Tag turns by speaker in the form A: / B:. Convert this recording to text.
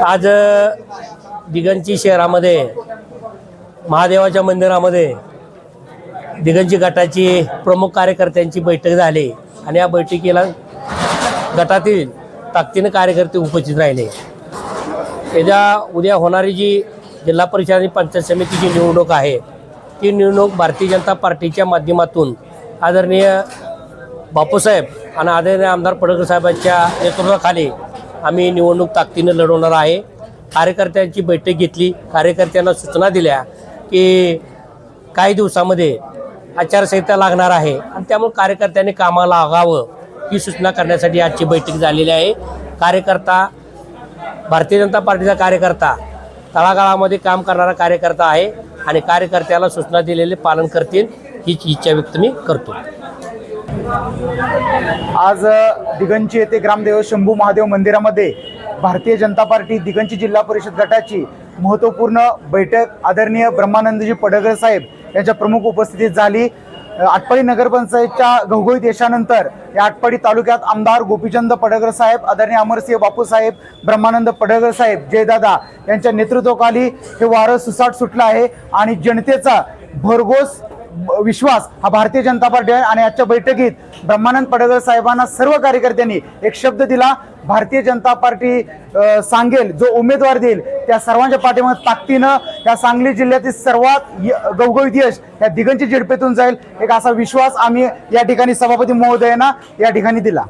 A: आज दिगंची शहरामध्ये महादेवाच्या मंदिरामध्ये दिगंची गटाची प्रमुख कार्यकर्त्यांची बैठक झाली आणि या बैठकीला गटातील ताकदीनं कार्यकर्ते उपस्थित राहिले. येत्या उद्या होणारी जी जिल्हा परिषद आणि पंचायत समितीची निवडणूक आहे ती निवडणूक भारतीय जनता पार्टीच्या माध्यमातून आदरणीय बापूसाहेब आणि आदरणीय आमदार पडळकर साहेबांच्या नेतृत्वाखाली आम्ही निवडणूक ताकदीनं लढवणार आहे. कार्यकर्त्यांची बैठक घेतली. कार्यकर्त्यांना सूचना दिल्या की काही दिवसामध्ये आचारसंहिता लागणार आहे आणि त्यामुळे कार्यकर्त्यांनी कामाला लागावं ही सूचना करण्यासाठी आजची बैठक झालेली आहे. कार्यकर्ता भारतीय जनता पार्टीचा कार्यकर्ता तळागाळामध्ये काम करणारा कार्यकर्ता आहे आणि कार्यकर्त्याला सूचना दिलेले पालन करतील हीच इच्छा व्यक्त मी करतो.
B: आज दिगंची येथे ग्रामदेव शंभू महादेव मंदिरामध्ये भारतीय जनता पार्टी दिगंची जिल्हा परिषद गटाची महत्त्वपूर्ण बैठक आदरणीय ब्रह्मानंदजी पडगर साहेब यांच्या प्रमुख उपस्थितीत झाली. आटपाडी नगरपंचायतच्या घवघवीत यशानंतर या आटपाडी तालुक्यात आमदार गोपीचंद पडगर साहेब आदरणीय अमरसिंह बापू साहेब ब्रह्मानंद पडगर साहेब जयदादा यांच्या नेतृत्वाखाली हे वारं सुसाट सुटलं आहे आणि जनतेचा भरघोस विश्वास हा भारतीय जनता पार्टी आहे आणि आजच्या बैठकीत ब्रह्मानंद पडगर साहेबांना सर्व कार्यकर्त्यांनी एक शब्द दिला. भारतीय जनता पार्टी सांगेल जो उमेदवार देईल त्या सर्वांच्या पाठीमध्ये ताकदीनं या सांगली जिल्ह्यातील सर्वात य- गवगवीत यश या दिगंची झिडपेतून जाईल. एक असा विश्वास आम्ही या ठिकाणी सभापती महोदयांना या ठिकाणी दिला.